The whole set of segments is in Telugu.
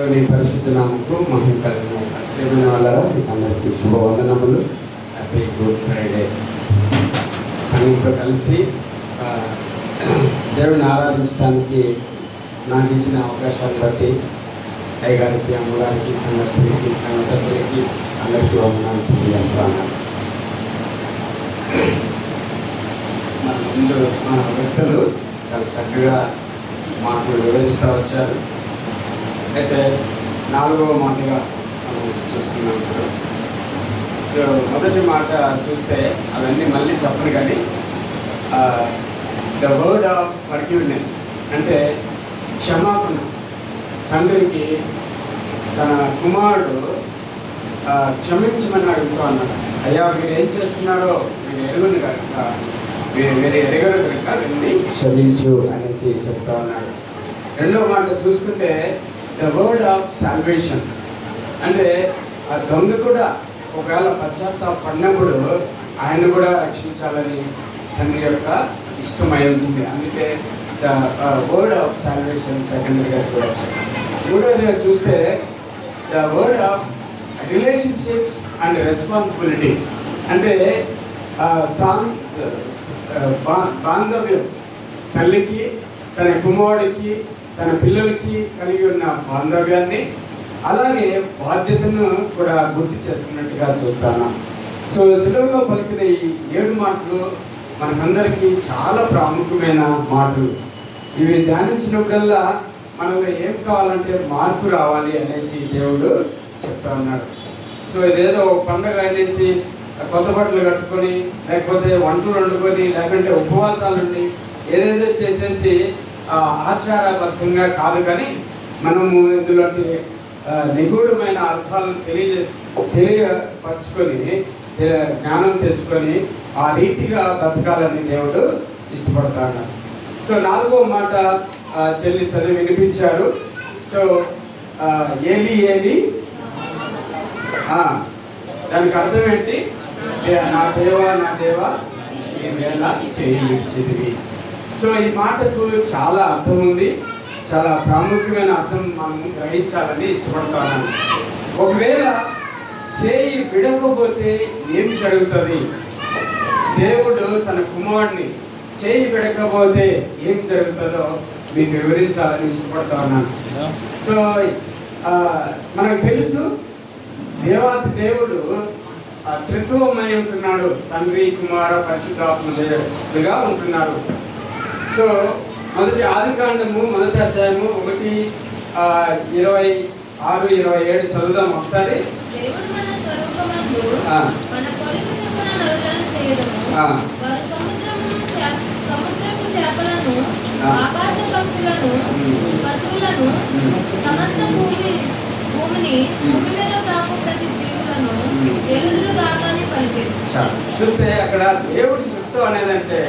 దేవుని పరిశుద్ధ నామకు మహిమ కలిగిన దేవుని వాళ్ళ మీకు అందరికీ శుభవందనములు. హ్యాపీ గుడ్ ఫ్రైడే సంఘంతో కలిసి దేవుని ఆరాధించడానికి నాకు ఇచ్చిన అవకాశాన్ని బట్టి అయ్యగారికి అమ్మగారికి సంఘస్థులకి సంఘటనలకి అందరికీ వందనాలు తెలియజేస్తాను. మన ముందు మన వ్యక్తులు చాలా చక్కగా మాటలు వివరిస్తూ వచ్చారు. అయితే నాలుగవ మాటగా మనం చూస్తున్నాం ఇప్పుడు. సో మొదటి మాట చూస్తే అవన్నీ మళ్ళీ చెప్పను కానీ ద వర్డ్ ఆఫ్ ఫర్గ్యూనెస్ అంటే క్షమాపణ. తండ్రికి తన కుమారుడు క్షమించమని అడుగుతూ అన్నాడు అయ్యా వీడు ఏం చేస్తున్నాడో వీడు ఎరుగును కనుక వీరు వీరు ఎరగరు కనుక వీరిని క్షమించు అనేసి చెప్తా ఉన్నాడు. రెండో మాట చూసుకుంటే ద వర్డ్ ఆఫ్ సాల్వేషన్ అంటే ఆ దొంగ కూడా ఒకవేళ పశ్చాత్తాపడినప్పుడు ఆయన కూడా రక్షించాలని తండ్రి యొక్క ఇష్టమై ఉంటుంది. అందుకే ద వర్డ్ ఆఫ్ సాల్వేషన్ సెకండరీగా చూడవచ్చు మూడవదిగా చూస్తే the word of relationships and responsibility అంటే సాంగ్ సాం- బాంధవ్యం. తల్లికి తన కుమారుడికి తన పిల్లలకి కలిగి ఉన్న బాంధవ్యాన్ని అలాగే బాధ్యతను కూడా గుర్తు చేస్తున్నట్టుగా చూస్తాను. సో సెలవులో పలికిన ఈ ఏడు మాటలు మనకందరికీ చాలా ప్రాముఖ్యమైన మాటలు. ఇవి ధ్యానించినప్పుడల్లా మనలో ఏం కావాలంటే మార్పు రావాలి అనేసి దేవుడు చెప్తా ఉన్నాడు. సో ఇదేదో పండగ అనేసి కొత్త బట్టలు కట్టుకొని లేకపోతే వంటలు వండుకొని లేకుంటే ఉపవాసాలు ఉండి ఏదేదో చేసేసి ఆచారబద్ధంగా కాదు కానీ మనము ఇందులోని నిగూఢమైన అర్థాలను తెలియజేసి తెలియపరచుకొని జ్ఞానం తెచ్చుకొని ఆ రీతిగా బతకాలని దేవుడు ఇష్టపడతాడు. సో నాలుగో మాట చెల్లి చదివి వినిపించారు. సో ఏలి ఏలి? దానికి అర్థం ఏంటి? నా దేవా నా దేవా ఈ వేళ చేయించిదివి సో ఈ మాటకు చాలా అర్థం ఉంది. చాలా ప్రాముఖ్యమైన అర్థం మనం గ్రహించాలని ఇష్టపడతాను. ఒకవేళ చేయి విడకపోతే ఏమి జరుగుతుంది? దేవుడు తన కుమారుడిని చేయి విడకపోతే ఏం జరుగుతుందో మీకు వివరించాలని ఇష్టపడతాను. సో మనకు తెలుసు దేవాతి దేవుడు త్రిత్వమై ఉంటున్నాడు. తండ్రి కుమార పరిశుద్ధాత్మ దేవుడుగా ఉంటున్నారు. సో మొదటి ఆది కాండము మొదటి అధ్యాయము ఒకటి ఇరవై ఆరు ఇరవై ఏడు చదువుదాం ఒకసారి. ఆకాశ పక్షులను. పశువులను. సమస్త భూమి భూమిని భూమి మీద ప్రతి జీవులను. చూస్తే అక్కడ దేవుడు చెప్తూ అనేదంటే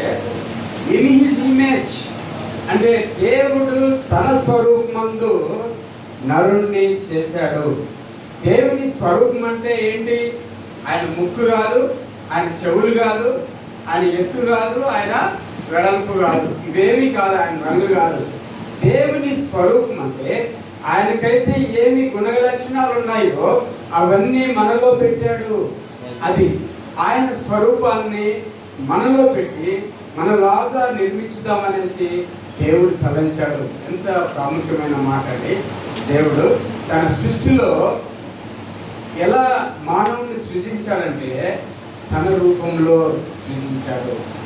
ఇన్ హిజ్ ఇమేజ్ అంటే దేవుడు తన స్వరూపమందు నరుణ్ణి చేశాడు. దేవుని స్వరూపం అంటే ఏంటి? ఆయన ముక్కు కాదు ఆయన చెవులు కాదు ఆయన ఎత్తు కాదు ఆయన వెడల్పు కాదు. ఇవేమి కాదు ఆయన రంగు కాదు. దేవుని స్వరూపం అంటే ఆయనకైతే ఏమి గుణలక్షణాలు ఉన్నాయో అవన్నీ మనలో పెట్టాడు. అది ఆయన స్వరూపాన్ని మనలో పెట్టి మనలాగా నిర్మించుదామనేసి దేవుడు తలంచాడు. ఎంత ప్రాముఖ్యమైన మాట అండి. దేవుడు తన సృష్టిలో ఎలా మానవుని సృజించాడంటే తన రూపంలో సృజించాడు.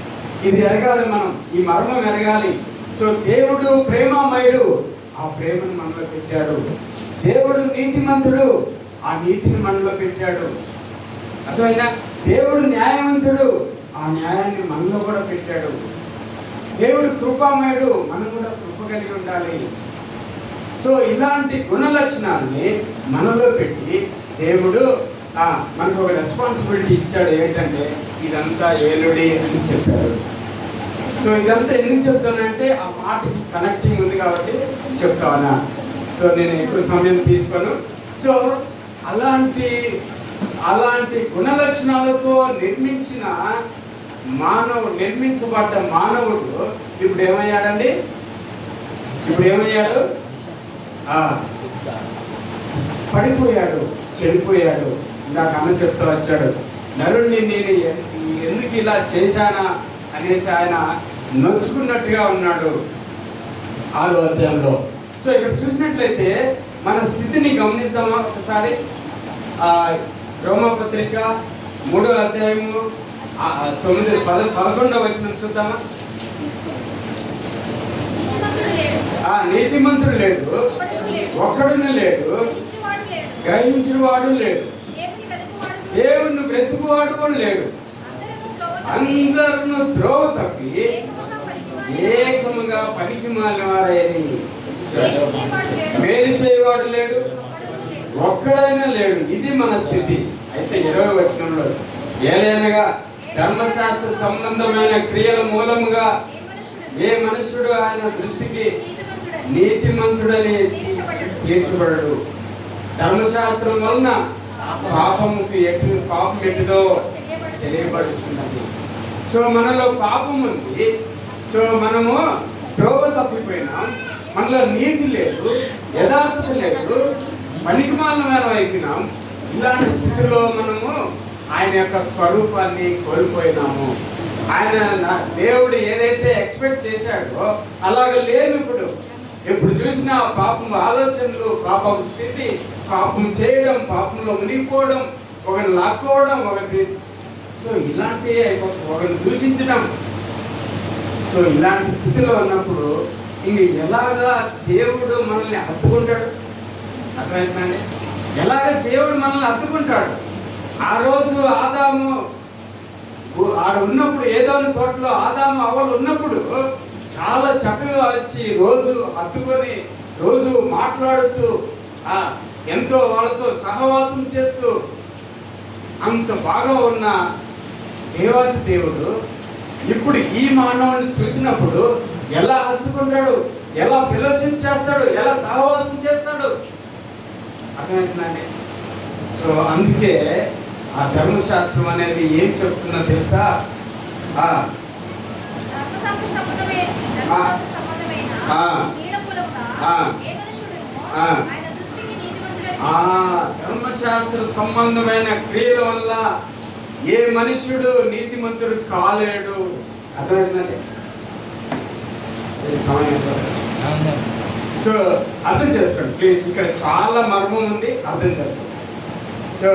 ఇది ఎరగాలి మనం ఈ మర్మం ఎరగాలి. సో దేవుడు ప్రేమమయుడు. ఆ ప్రేమను మనలో పెట్టాడు. దేవుడు నీతిమంతుడు. ఆ నీతిని మనలో పెట్టాడు. అర్థమైనా దేవుడు న్యాయవంతుడు. ఆ న్యాయాన్ని మనలో కూడా పెట్టాడు. దేవుడు కృపామయుడు మనం కూడా కృప కలిగి ఉండాలి. సో ఇలాంటి గుణ లక్షణాన్ని మనలో పెట్టి దేవుడు మనకు ఒక రెస్పాన్సిబిలిటీ ఇచ్చాడు ఏంటంటే ఇదంతా ఏలుడి అని చెప్పాడు. సో ఇదంతా ఎందుకు చెప్తానంటే ఆ మాటకి కనెక్టింగ్ ఉంది కాబట్టి చెప్తానా సో నేను ఎక్కువ సమయం తీసుకోను. సో అలాంటి అలాంటి గుణ లక్షణాలతో నిర్మించిన మానవుడు నిర్మించబడ్డ మానవుడు ఇప్పుడు ఏమయ్యాడండి? ఇప్పుడు ఏమయ్యాడు? పడిపోయాడు చెడిపోయాడు. ఇందాక అన్న చెప్తూ వచ్చాడు. నరుణ్ణి నేను ఎందుకు ఇలా చేశానా అనేసి ఆయన నొచ్చుకున్నట్టుగా ఉన్నాడు. ఆరో అధ్యాయంలో. సో ఇక్కడ చూసినట్లయితే మన స్థితిని గమనిస్తామా ఒకసారి? రోమపత్రిక మూడో అధ్యాయము తొమ్మిది పద పదకొండవ వచ్చిన చూద్దామా నీతిమంతుడు లేడు. ఒక్కడును లేడు. ఒక్కడును లేడు రక్షించువాడు లేడు. దేవుణ్ణి బ్రతుకువాడు కూడా లేడు అందరము త్రోవ తప్పి అందరును త్రోవ తప్పి ఏకముగా పనికి మాలినవారని మేలు చేయవాడు లేడు. మేలు చేయవాడు లేడు ఒక్కడును లేడు. ఒక్కడైనా లేడు ఇది మన స్థితి అయితే ఇరవై వచనంలో ఏలైనగా ధర్మశాస్త్ర సంబంధమైన క్రియల మూలముగా ఏ మనుషుడు ఆయన దృష్టికి నీతిమంతుడని తీర్చబడడు. ధర్మశాస్త్రం వలన పాపముకి ఎటు పాపం ఎటుదో తెలియబడుచున్నది సో మనలో పాపం ఉంది. సో మనము త్రోవ తప్పిపోయినాం. మనలో నీతి లేదు యథార్థత లేదు. పనికిమాలమైన అయిపోయినాం. ఇలాంటి స్థితిలో మనము ఆయన యొక్క స్వరూపాన్ని కోల్పోయినాము. ఆయన నా- దేవుడు ఏదైతే ఎక్స్పెక్ట్ చేశాడో అలాగ లేను ఇప్పుడు ఎప్పుడు చూసినా పాపం ఆలోచనలు పాపం స్థితి పాపం చేయడం పాపంలో మునిగిపోవడం ఒకరిని లాక్కోవడం ఒకటి సో ఇలాంటి అయిపోతుంది ఒకరిని దూషించడం. సో ఇలాంటి స్థితిలో ఉన్నప్పుడు ఇంక ఎలాగా దేవుడు మనల్ని హత్తుకుంటాడు అర్థమవుతుందండి ఎలాగ దేవుడు మనల్ని హత్తుకుంటాడు ఆ రోజు ఆదాము ఆడ ఉన్నప్పుడు ఏదోని తోటలో ఆదాము అవలు ఉన్నప్పుడు చాలా చక్కగా వచ్చి రోజు హత్తుకొని రోజు మాట్లాడుతూ ఆ, ఎంతో వాళ్ళతో సహవాసం చేస్తూ అంత బాగా ఉన్న దేవాది దేవుడు ఇప్పుడు ఈ మానవుని చూసినప్పుడు ఎలా హత్తుకుంటాడు ఎలా ఫెలోషిప్ చేస్తాడు ఎలా సహవాసం చేస్తాడు? అర్థమవుతుందండి సో అందుకే ఆ ధర్మశాస్త్రం అనేది ఏం చెప్తుందో తెలుసా ఆ, ధర్మశాస్త్ర సంబంధమే- ఆ. ధర్మశాస్త్ర సంబంధమైన ఆ. క్రియల మూలముగా ఆ. ఏ మనుషుడును ఆ. ఆయన దృష్టికి నీతిమంతుడని ఆ ధర్మశాస్త్ర సంబంధమైన క్రియల వల్ల ఏ మనుష్యుడు నీతిమంతుడు కాలేడు అయిపోతుంది. సో అర్థం చేసుకోండి ప్లీజ్ ఇక్కడ చాలా మర్మం ఉంది అర్థం చేసుకోండి సో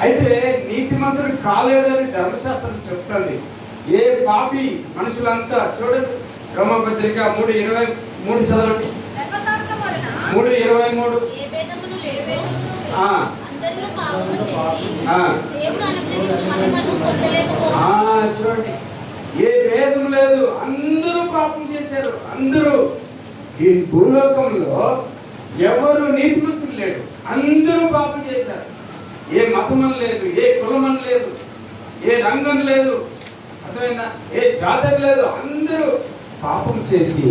అయితే నీతిమంతుడు కాలేడు అని ధర్మశాస్త్రం చెప్తుంది. ఏ పాపి మనుషులంతా చూడండి రోమపత్రిక మూడు ఇరవై మూడు చదవండి. మూడు ఇరవై మూడు. చూడండి. ఏ భేదం లేదు. అందరూ పాపం చేశారు. అందరూ. ఈ భూలోకంలో ఎవరు నీతిమంతులు లేడు అందరూ పాపం చేశారు. ఏ మతమని లేదు ఏ కులమని లేదు ఏ రంగం లేదు అర్థమైనా ఏ జాతర లేదు. అందరూ పాపం చేసి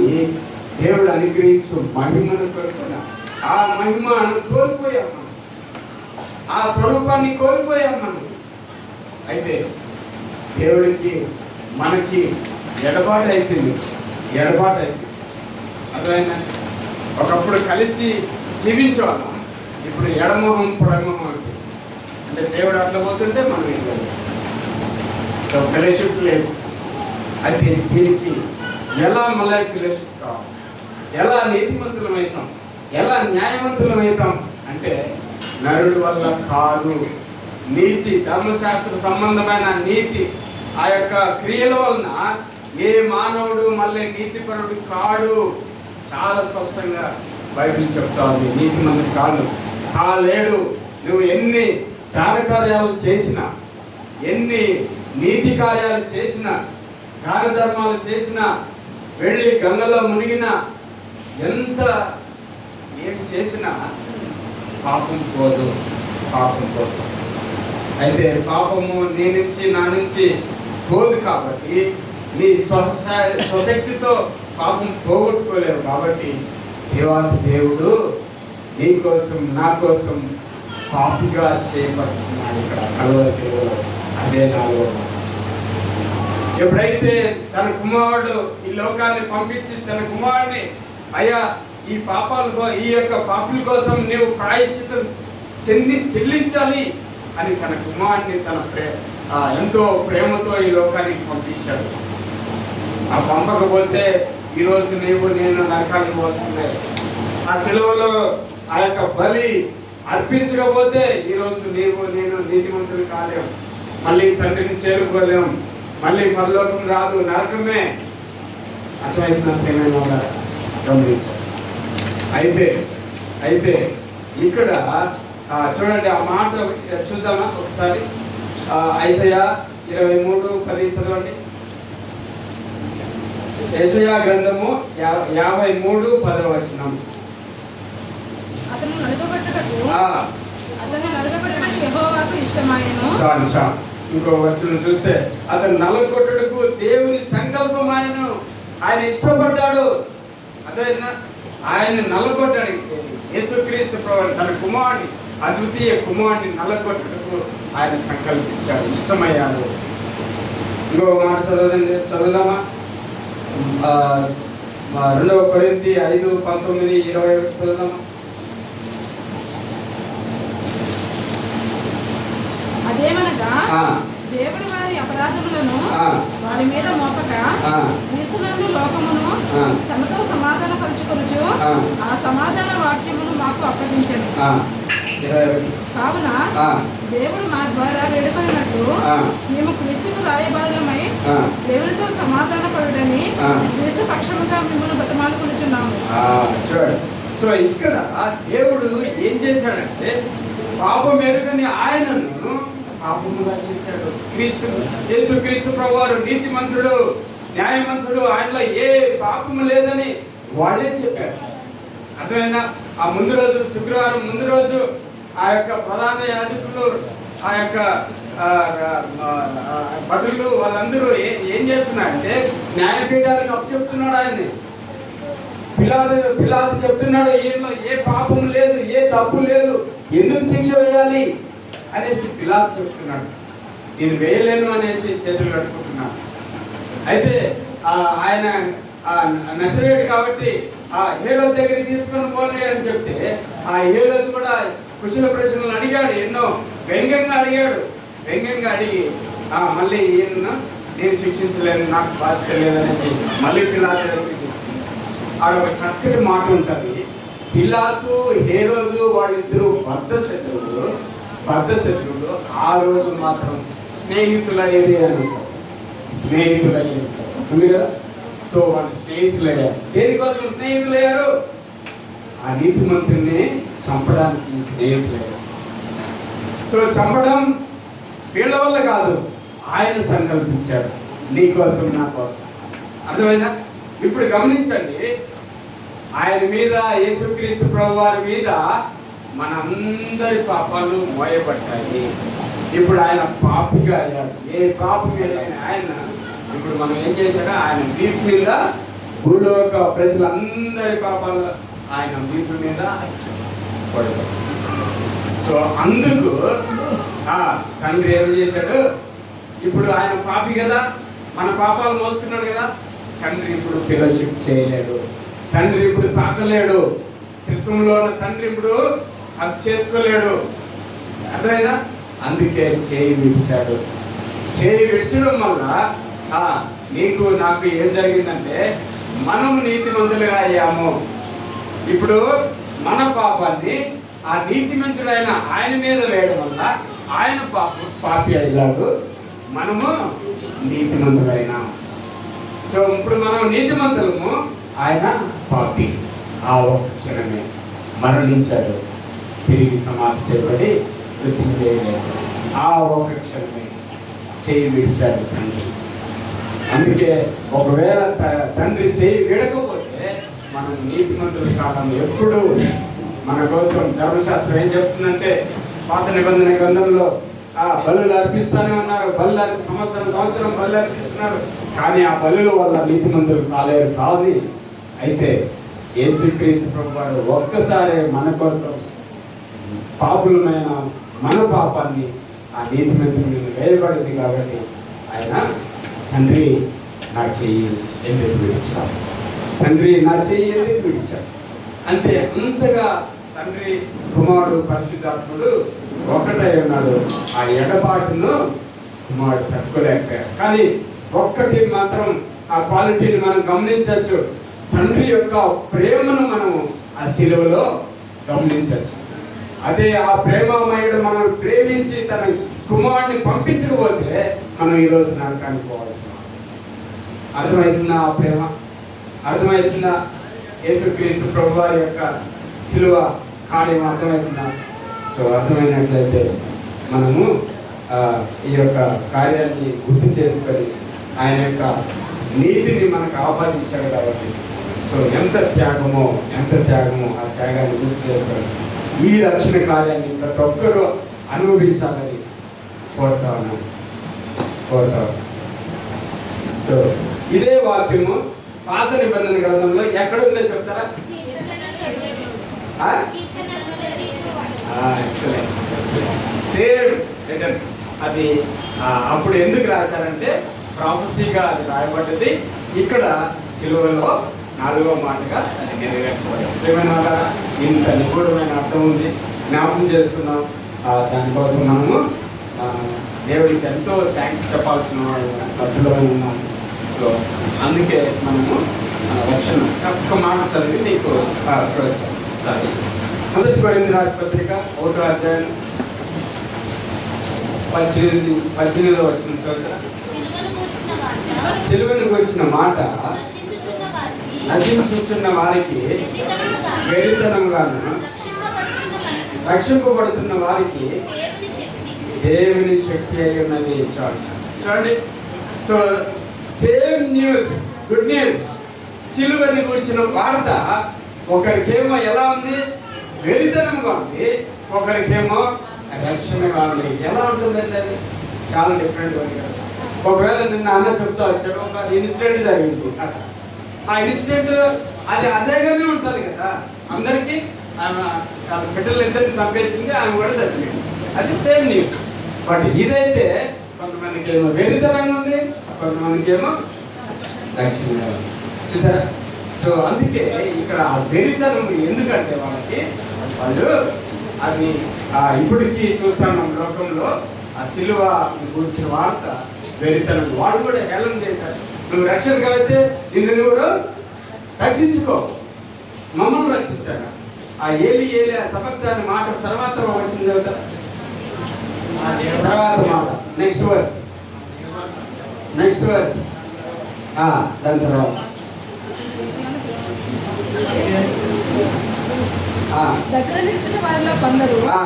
దేవుడు అనుగ్రహించు మహిమను కోరుకున్నాం ఆ మహిమను కోల్పోయాం మనం ఆ స్వరూపాన్ని కోల్పోయాం మనం అయితే దేవుడికి మనకి ఎడబాటు అయిపోయింది. ఎడబాటు అయిపోయింది. అర్థమైనా ఒకప్పుడు కలిసి జీవించేవాళ్ళం. ఇప్పుడు ఎడమోహం పొడమోహం అంటే దేవుడు అట్లా పోతుంటే మనం ఇట్లా సో ఫెలోషిప్ లేదు. అయితే దీనికి ఎలా మళ్ళీ ఫెలోషిప్ కావాలి? ఎలా నీతిమంతులం అవుతాం? ఎలా న్యాయవంతులమవుతాం అంటే నరుడు వల్ల కాదు. నీతి ధర్మశాస్త్ర సంబంధమైన నీతి. ఆ యొక్క క్రియల వలన ఏ మానవుడు మళ్ళీ నీతిపరుడు కాడు? చాలా స్పష్టంగా బైబిల్ చెప్తా ఉంది. నీతి మంది కాదు. కాలేడు. నువ్వు ఎన్ని దాన చేసిన చేసినా ఎన్ని నీతి కార్యాలు చేసినా దాన ధర్మాలు చేసినా వెళ్ళి గంగలో మునిగినా ఎంత ఏం చేసినా పాపం పోదు పాపం పోదు. అయితే పాపము నీ నుంచి నా నుంచి పోదు కాబట్టి నీ స్వస స్వశక్తితో పాపం పోగొట్టుకోలేవు కాబట్టి దేవాతి దేవుడు నీ కోసం నా కోసం పాపిగా చేయబడుతున్నాడు ఇక్కడ. కలువ సేవలో అదే నాలో ఎప్పుడైతే తన కుమారుడు ఈ లోకాన్ని పంపించి తన కుమారుడిని అయ్యా ఈ పాపాల ఈ యొక్క పాపుల కోసం నీవు ప్రాయశ్చితం చెంది చెల్లించాలి అని తన కుమారుని తన ప్రే ఆ, ఎంతో ప్రేమతో ఈ లోకానికి పంపించాడు. ఆ పంపకపోతే ఈరోజు నీవు నేను నరకానికి పోవాల్సిందే ఆ సెలవులో ఆ యొక్క బలి అర్పించకపోతే ఈరోజు నీవు నేను నీతిమంతులు కాలేం. మళ్ళీ తండ్రిని చేరుకోలేం. మళ్ళీ పరలోకం రాదు నరకమే. అటువైపు గమనించాలి అయితే అయితే ఇక్కడ చూడండి ఆ మాట చూద్దామా? ఒకసారి ఐసయ ఇరవై మూడు పది చదవండి. యశయా గ్రంథము యాభై మూడు పదవచనం అతను నలుగబట్టుటకు? ఆ, అతను నలుగబట్టుటకు యెహోవాకు ఇష్టమాయను. చాలు చాలు. ఇంకో వర్షం చూస్తే అతను నలగొట్టుటకు దేవుని సంకల్పం ఆయన ఆయన ఇష్టపడ్డాడు. అదేనా ఆయన నలగొట్టాడు యేసుక్రీస్తు ప్రభు తన కుమారుని అద్వితీయ కుమారుని నలగొట్టుటకు ఆయన సంకల్పించాడు ఇష్టమయ్యాడు. ఇంకో మాట చదవదండి చదువుదామా? రెండవ కొరింథీ ఐదు పంతొమ్మిది ఇరవై ఒకటి చదువుదామా అదేమనగా ఆ, దేవుడు వారి అపరాధములను వారి మీద మోపక క్రీస్తునందు లోకమును. తమతో సమాధాన పరుచుకొనుచు ఆ. సమాధాన వాక్యమును మాకు అప్పగించను. కావున దేవుడు మా ద్వారా వేడుకొనినట్టు. మేము క్రీస్తుకు రాయబారులమై దేవునితో సమాధాన పడుడని. క్రీస్తు పక్షముగా మిమ్మల్ని బతమాలుకొనుచున్నాము. ఆ, చూడండి. సో ఇక్కడ దేవుడు ఏం చేశాడంటే పాపం ఎరుగని ఆయనను పాపముగా చేశాడు. క్రీస్తు యేసు క్రీస్తు ప్రభువారు నీతిమంతుడు న్యాయమంతుడు ఆయనలో ఏ పాపము లేదని వాళ్ళే చెప్పారు. అర్థమైనా ఆ ముందు రోజు శుక్రవారం ముందు రోజు ఆ యొక్క ప్రధాన యాజకులు ఆ యొక్క భటులు వాళ్ళందరూ ఏం చేస్తున్నారంటే న్యాయపీఠానికి అప్పచెప్తున్నాడు ఆయన్ని. పిలాదు పిలాదు చెప్తున్నాడు ఈయనలో ఏ పాపం లేదు ఏ తప్పు లేదు. ఎందుకు శిక్ష వేయాలి? అనేసి పిలాత్ చెప్తున్నాడు. నేను వేయలేను అనేసి చేతులు కట్టుకుంటున్నాను అయితే ఆ, ఆయన ఆ, కాబట్టి ఆ హేరోద్ దగ్గరికి తీసుకొని పోలే అని చెప్తే ఆ హేరోత్ కూడా కుశల ప్రశ్నలు అడిగాడు ఎన్నో వ్యంగ్యంగా అడిగాడు. వ్యంగ్యంగా అడిగి ఆ, మళ్ళీ ఈయన నేను శిక్షించలేను నాకు బాధ్యత లేదనేసి మళ్ళీ పిల్లల దగ్గరికి తీసుకున్నాడు ఆడ ఒక చక్కటి మాట ఉంటుంది. పిల్లలతో హేరోదు వాళ్ళిద్దరూ బద్ధ శత్రువులు బద్ధ శత్రువులు ఆ రోజు మాత్రం స్నేహితులయ్యేది అని అంటారు. స్నేహితులయ్యేది. ఉంది కదా? సో వాళ్ళు స్నేహితులయ్యారు. దేనికోసం స్నేహితులయ్యారు? ఆ నీతి మంత్రిని చంపడానికి స్నేహితులయ్యారు. సో చంపడం వీళ్ళ వల్ల కాదు ఆయన సంకల్పించాడు. నీకోసం నా కోసం. అర్థమైందా? ఇప్పుడు గమనించండి ఆయన మీద యేసుక్రీస్తు ప్రభు వారి మీద మనందరి పాపాలు మోయబడ్డాయి. ఇప్పుడు ఆయన పాపిగా అయ్యాడు. ఏ పాపం ఆయన ఇప్పుడు మనం ఏం చేశాడో? ఆయన వీపు మీద భూలోక ప్రజలందరి పాపాలు ఆయన వీపు మీద పడతాడు సో అందుకు తండ్రి ఏమి చేశాడు? ఇప్పుడు ఆయన పాపి కదా మన పాపాలు మోసుకున్నాడు కదా తండ్రి ఇప్పుడు ఫెలోషిప్ చేయలేడు. తండ్రి ఇప్పుడు తాకలేడు. క్రితంలో ఉన్న తండ్రి ఇప్పుడు అది చేసుకోలేడు. అర్థమైనా అందుకే చేయి విడిచాడు. చేయి విడిచడం వల్ల నీకు నాకు ఏం జరిగిందంటే మనం నీతిమంతులుగా అయ్యాము. ఇప్పుడు మన పాపాన్ని ఆ నీతిమంతుడైన ఆయన మీద వేయడం వల్ల ఆయన పాప పాపి అయ్యాడు. మనము నీతిమంతుడైనా సో ఇప్పుడు మనం నీతిమంతులము ఆయన పాపి. ఆ ఒక్క క్షణమే. మరణించాడు. తిరిగి సమాధి వృద్ధి మృత్యుంజయలేచాడు ఆ ఒక క్షణమే చేయి విడిచాడు తండ్రి. అందుకే ఒకవేళ త- తండ్రి చేయి విడకపోతే మనం నీతిమంతులు కాలం ఎప్పుడు మన కోసం ధర్మశాస్త్రం ఏం చెప్తుందంటే పాత నిబంధన గ్రంథంలో ఆ బలులు అర్పిస్తానే ఉన్నారు బలు సంవత్సరం సంవత్సరం బలు అర్పిస్తున్నారు కానీ ఆ బలుల వల్ల నీతిమంతులు కాలేరు కాదు. అయితే యేసుక్రీస్తు ప్రభు వారు ఒక్కసారి మన కోసం పాపులమైన మన పాపాన్ని ఆ నీతిమంతుల మీద వేయబడింది కాబట్టి ఆయన తండ్రి నా చెయ్యి ఎందుకు విడిచావు తండ్రి నా చెయ్యి ఎందుకు విడిచావు అంతే అంతగా తండ్రి కుమారుడు పరిశుద్ధాత్ముడు ఒకటై ఉన్నాడు. ఆ ఎడబాటును కుమారుడు తట్టుకోలేకపోయాడు కానీ ఒక్కటి మాత్రం ఆ క్వాలిటీని మనం గమనించవచ్చు. తండ్రి యొక్క ప్రేమను మనం ఆ శిలువలో గమనించవచ్చు. అదే ఆ ప్రేమమయుడు మనం ప్రేమించి తన కుమారుడిని పంపించకపోతే మనం ఈరోజు నరకానికి పోవాల్సిన అర్థమవుతుందా ఆ ప్రేమ? అర్థమవుతుందా? యేసుక్రీస్తు ప్రభు వారి యొక్క శిలువ కార్యం అర్థమవుతుందా? సో అర్థమైనట్లయితే మనము ఈ యొక్క కార్యాన్ని గుర్తు చేసుకొని ఆయన యొక్క నీతిని మనకు ఆపాదించాడు కాబట్టి. సో ఎంత త్యాగమో ఎంత త్యాగమో ఆ త్యాగాన్ని గుర్తు చేసుకొని ఈ రక్షణ కార్యాన్ని ప్రతి ఒక్కరూ అనుభవించాలని కోరుతా ఉన్నాను కోరుతా సో ఇదే వాక్యము పాత నిబంధన గ్రంథంలో ఎక్కడ ఉందో చెప్తారా సేమ్ రిటర్న్ అది అప్పుడు ఎందుకు రాశారంటే ప్రాఫసీగా అది రాయబడ్డది. ఇక్కడ సిలువలో నాలుగో మాటగా అది నెరవేర్చబడింది. ఏమైనా ఇంత నిగూఢమైన అర్థం ఉంది. జ్ఞాపకం చేసుకున్నాం. దానికోసం మనము దేవుడికి ఎంతో థ్యాంక్స్ చెప్పాల్సిన అర్థంలో ఉన్నాం సో అందుకే మనము రక్షణ ఒక్క మాట చదివి నీకు సారీ. మొదటి కొరింది రాసి పత్రిక ఒకటో అధ్యాయం పద్దెనిమిది పద్దెనిమిదిలో వచ్చిన చోట సిలువను గురించిన మాట నశించుచున్న వారికి వెరితనముగాను రక్షింపబడుతున్న వారికి దేవుని శక్తి అయి ఉన్నది చూడండి. So same news good news సిలువని గురించిన వార్త ఒకరికేమో ఎలా ఉంది? వెరితనంగా ఉంది. ఒకరికేమో రక్షణగా ఉంది. ఎలా ఉంటుందండి అది? చాలా డిఫరెంట్ ఉంది ఒకవేళ నిన్న అన్న చెప్తా వచ్చాడు ఒక ఇన్సిడెంట్ జరిగింది అక్కడ. ఆ ఇన్సిడెంట్ అది అదేగానే ఉంటుంది కదా. అందరికీ ఆమె తన బిడ్డలు ఇద్దరిని చంపేసింది ఆమె కూడా చచ్చిపోయింది. అది సేమ్ న్యూస్. బట్ ఇదైతే కొంతమందికి ఏమో వెరితనంగా ఉంది కొంతమందికి ఏమో దక్షిణ చూసారా? సో అందుకే ఇక్కడ ఆ వెరితనం ఎందుకంటే వాళ్ళకి వాళ్ళు అది ఆ ఇప్పటికీ చూస్తాం మన లోకంలో ఆ సిలువ గురించిన వార్త వెరితనం వాళ్ళు కూడా హేళన చేశారు. నువ్వు రక్షణ కాబట్టి నిన్ను నువ్వు రక్షించుకో. మమ్మల్ని రక్షించాడు ఆ ఏలి ఏలి ఆ దాని మాట తర్వాత వచ్చింది చదువుతా? తర్వాత మాట. నెక్స్ట్ వర్స్ నెక్స్ట్ వర్స్ దాని తర్వాత. దగ్గర నిలిచిన వారిలో కొందరు ఆ.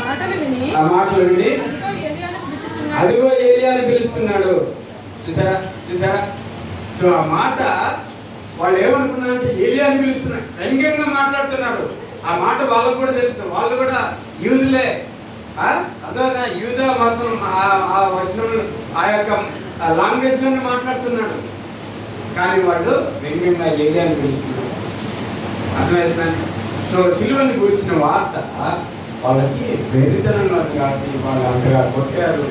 మాటలు విని ఆ మాటలు విని అదిగో ఏలియాను పిలుచుచున్నాడు. అదిగో ఏలియా అని పిలుస్తున్నాడు. చూసారా? చూసారా? సో ఆ మాట వాళ్ళు ఏమనుకున్నారంటే ఏలియా అని పిలుస్తున్నారు వ్యంగ్యంగా మాట్లాడుతున్నారు. ఆ మాట వాళ్ళకు కూడా తెలుసు. వాళ్ళు కూడా యూదులే. అదో యూద మాత్రం ఆ- ఆ వచనం ఆ యొక్క లాంగ్వేజ్లోనే మాట్లాడుతున్నాడు. కానీ వాళ్ళు వ్యంగ్యంగా ఏలియా అని పిలుస్తున్నారు అర్థమవుతుందండి సో సిలువని గురించిన వార్త వాళ్ళకి వెరితనంగా కాబట్టి వాళ్ళు అంతగా కొట్టారు.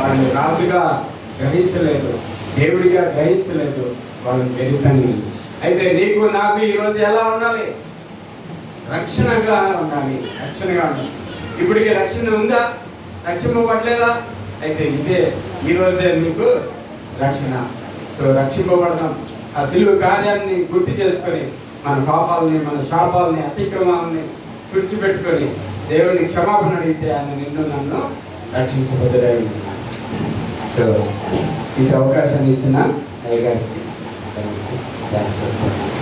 వాళ్ళు రాజుగా గ్రహించలేదు. దేవుడిగా గ్రహించలేదు. వాళ్ళు వెరితనం అయితే నీకు నాకు ఈరోజు ఎలా ఉండాలి? రక్షణగా ఉండాలి. రక్షణగా ఉండాలి. ఇప్పటికి రక్షణ ఉందా? రక్షింపబడలేదా అయితే ఇదే ఈరోజే నీకు రక్షణ. సో రక్షింపబడదాం. ఆ సిలువు కార్యాన్ని గుర్తు చేసుకొని మన పాపాలని మన శాపాలని అతిక్రమాలని తుడిచిపెట్టుకొని దేవుని క్షమాపణ అడిగితే ఆయన నిన్ను నన్ను రక్షించబద్దుడై సో ఇంత అవకాశాన్ని ఇచ్చిన అయ్యగారికి. థ్యాంక్స్